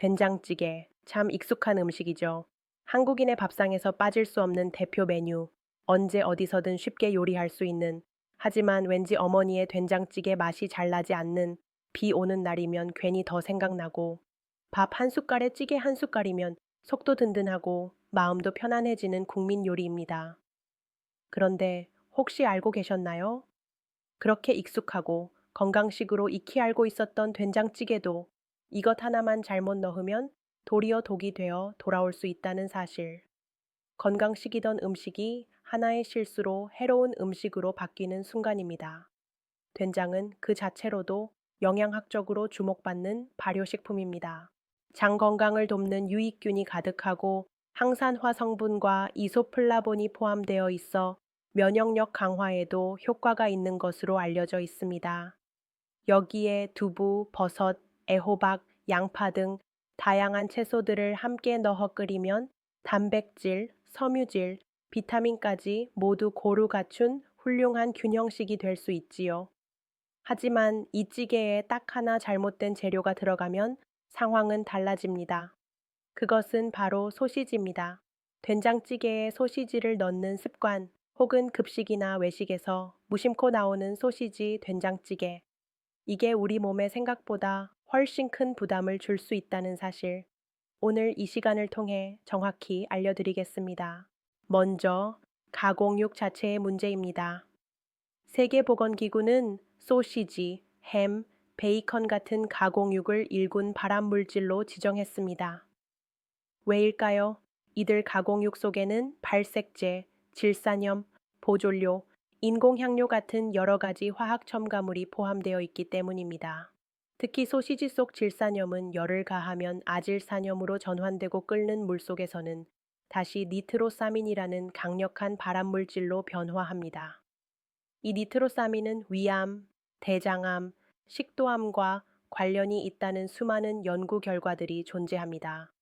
된장찌개. 참 익숙한 음식이죠. 한국인의 밥상에서 빠질 수 없는 대표 메뉴. 언제 어디서든 쉽게 요리할 수 있는. 하지만 왠지 어머니의 된장찌개 맛이 잘 나지 않는 비 오는 날이면 괜히 더 생각나고 밥 한 숟갈에 찌개 한 숟갈이면 속도 든든하고 마음도 편안해지는 국민 요리입니다. 그런데 혹시 알고 계셨나요? 그렇게 익숙하고 건강식으로 익히 알고 있었던 된장찌개도 이것 하나만 잘못 넣으면 도리어 독이 되어 돌아올 수 있다는 사실. 건강식이던 음식이 하나의 실수로 해로운 음식으로 바뀌는 순간입니다. 된장은 그 자체로도 영양학적으로 주목받는 발효식품입니다. 장 건강을 돕는 유익균이 가득하고 항산화 성분과 이소플라본이 포함되어 있어 면역력 강화에도 효과가 있는 것으로 알려져 있습니다. 여기에 두부, 버섯, 애호박, 양파 등 다양한 채소들을 함께 넣어 끓이면 단백질, 섬유질, 비타민까지 모두 고루 갖춘 훌륭한 균형식이 될 수 있지요. 하지만 이 찌개에 딱 하나 잘못된 재료가 들어가면 상황은 달라집니다. 그것은 바로 소시지입니다. 된장찌개에 소시지를 넣는 습관 혹은 급식이나 외식에서 무심코 나오는 소시지 된장찌개. 이게 우리 몸에 생각보다 훨씬 큰 부담을 줄 수 있다는 사실. 오늘 이 시간을 통해 정확히 알려드리겠습니다. 먼저, 가공육 자체의 문제입니다. 세계보건기구는 소시지, 햄, 베이컨 같은 가공육을 일군 발암물질로 지정했습니다. 왜일까요? 이들 가공육 속에는 발색제, 질산염, 보존료, 인공향료 같은 여러 가지 화학 첨가물이 포함되어 있기 때문입니다. 특히 소시지 속 질산염은 열을 가하면 아질산염으로 전환되고 끓는 물 속에서는 다시 니트로사민이라는 강력한 발암물질로 변화합니다. 이 니트로사민은 위암, 대장암, 식도암과 관련이 있다는 수많은 연구 결과들이 존재합니다.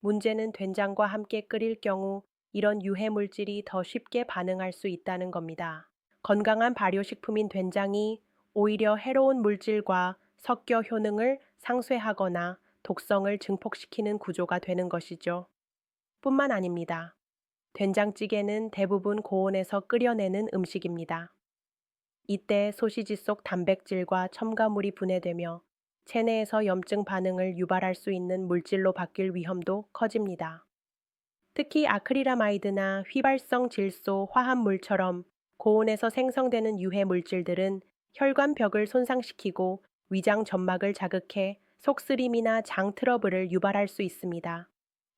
문제는 된장과 함께 끓일 경우 이런 유해 물질이 더 쉽게 반응할 수 있다는 겁니다. 건강한 발효식품인 된장이 오히려 해로운 물질과 섞여 효능을 상쇄하거나 독성을 증폭시키는 구조가 되는 것이죠. 뿐만 아닙니다. 된장찌개는 대부분 고온에서 끓여내는 음식입니다. 이때 소시지 속 단백질과 첨가물이 분해되며 체내에서 염증 반응을 유발할 수 있는 물질로 바뀔 위험도 커집니다. 특히 아크릴라마이드나 휘발성 질소 화합물처럼 고온에서 생성되는 유해 물질들은 혈관 벽을 손상시키고 위장 점막을 자극해 속쓰림이나 장 트러블을 유발할 수 있습니다.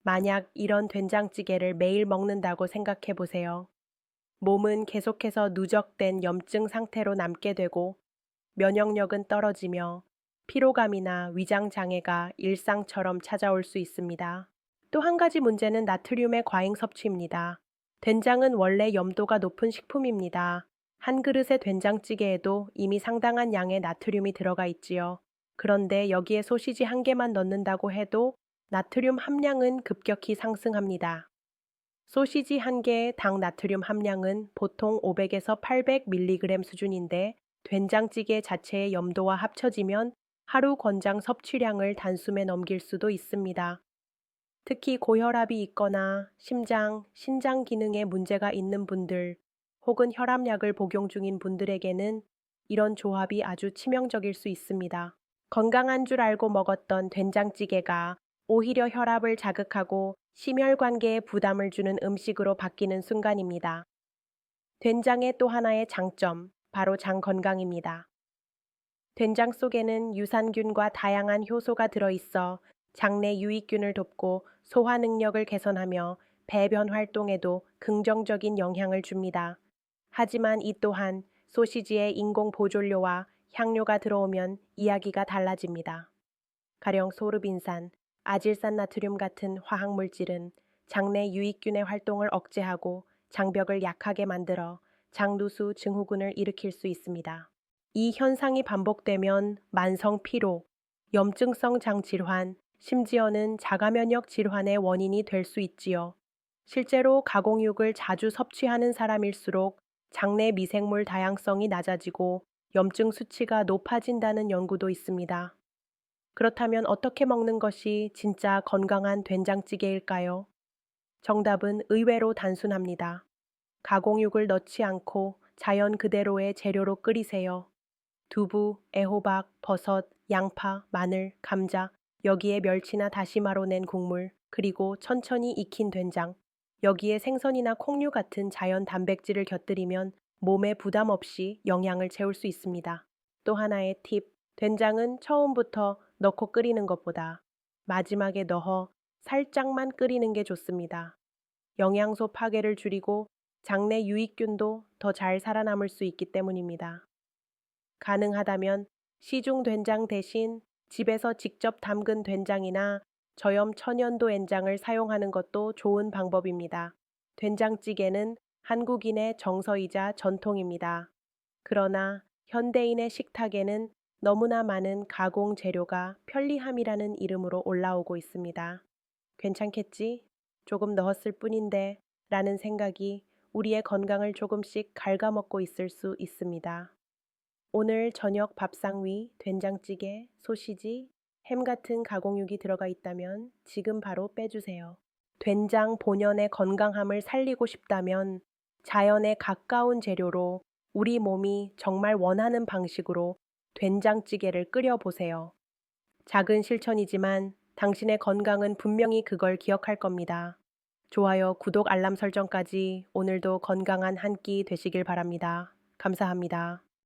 만약 이런 된장찌개를 매일 먹는다고 생각해 보세요. 몸은 계속해서 누적된 염증 상태로 남게 되고 면역력은 떨어지며 피로감이나 위장 장애가 일상처럼 찾아올 수 있습니다. 또 한 가지 문제는 나트륨의 과잉 섭취입니다. 된장은 원래 염도가 높은 식품입니다. 한 그릇의 된장찌개에도 이미 상당한 양의 나트륨이 들어가 있지요. 그런데 여기에 소시지 한 개만 넣는다고 해도 나트륨 함량은 급격히 상승합니다. 소시지 한 개의 당 나트륨 함량은 보통 500에서 800mg 수준인데 된장찌개 자체의 염도와 합쳐지면 하루 권장 섭취량을 단숨에 넘길 수도 있습니다. 특히 고혈압이 있거나 심장, 신장 기능에 문제가 있는 분들 혹은 혈압약을 복용 중인 분들에게는 이런 조합이 아주 치명적일 수 있습니다. 건강한 줄 알고 먹었던 된장찌개가 오히려 혈압을 자극하고 심혈관계에 부담을 주는 음식으로 바뀌는 순간입니다. 된장의 또 하나의 장점, 바로 장 건강입니다. 된장 속에는 유산균과 다양한 효소가 들어있어 장내 유익균을 돕고 소화 능력을 개선하며 배변 활동에도 긍정적인 영향을 줍니다. 하지만 이 또한 소시지에 인공 보존료와 향료가 들어오면 이야기가 달라집니다. 가령 소르빈산, 아질산 나트륨 같은 화학 물질은 장내 유익균의 활동을 억제하고 장벽을 약하게 만들어 장누수 증후군을 일으킬 수 있습니다. 이 현상이 반복되면 만성 피로, 염증성 장 질환, 심지어는 자가 면역 질환의 원인이 될 수 있지요. 실제로 가공육을 자주 섭취하는 사람일수록 장내 미생물 다양성이 낮아지고 염증 수치가 높아진다는 연구도 있습니다. 그렇다면 어떻게 먹는 것이 진짜 건강한 된장찌개일까요? 정답은 의외로 단순합니다. 가공육을 넣지 않고 자연 그대로의 재료로 끓이세요. 두부, 애호박, 버섯, 양파, 마늘, 감자, 여기에 멸치나 다시마로 낸 국물, 그리고 천천히 익힌 된장, 여기에 생선이나 콩류 같은 자연 단백질을 곁들이면 몸에 부담 없이 영양을 채울 수 있습니다. 또 하나의 팁, 된장은 처음부터 넣고 끓이는 것보다 마지막에 넣어 살짝만 끓이는 게 좋습니다. 영양소 파괴를 줄이고 장내 유익균도 더 잘 살아남을 수 있기 때문입니다. 가능하다면 시중 된장 대신 집에서 직접 담근 된장이나 저염 천연도 된장을 사용하는 것도 좋은 방법입니다. 된장찌개는 한국인의 정서이자 전통입니다. 그러나 현대인의 식탁에는 너무나 많은 가공 재료가 편리함이라는 이름으로 올라오고 있습니다. 괜찮겠지? 조금 넣었을 뿐인데 라는 생각이 우리의 건강을 조금씩 갉아먹고 있을 수 있습니다. 오늘 저녁 밥상 위 된장찌개, 소시지, 햄 같은 가공육이 들어가 있다면 지금 바로 빼주세요. 된장 본연의 건강함을 살리고 싶다면 자연에 가까운 재료로 우리 몸이 정말 원하는 방식으로 된장찌개를 끓여보세요. 작은 실천이지만 당신의 건강은 분명히 그걸 기억할 겁니다. 좋아요, 구독, 알람 설정까지 오늘도 건강한 한 끼 되시길 바랍니다. 감사합니다.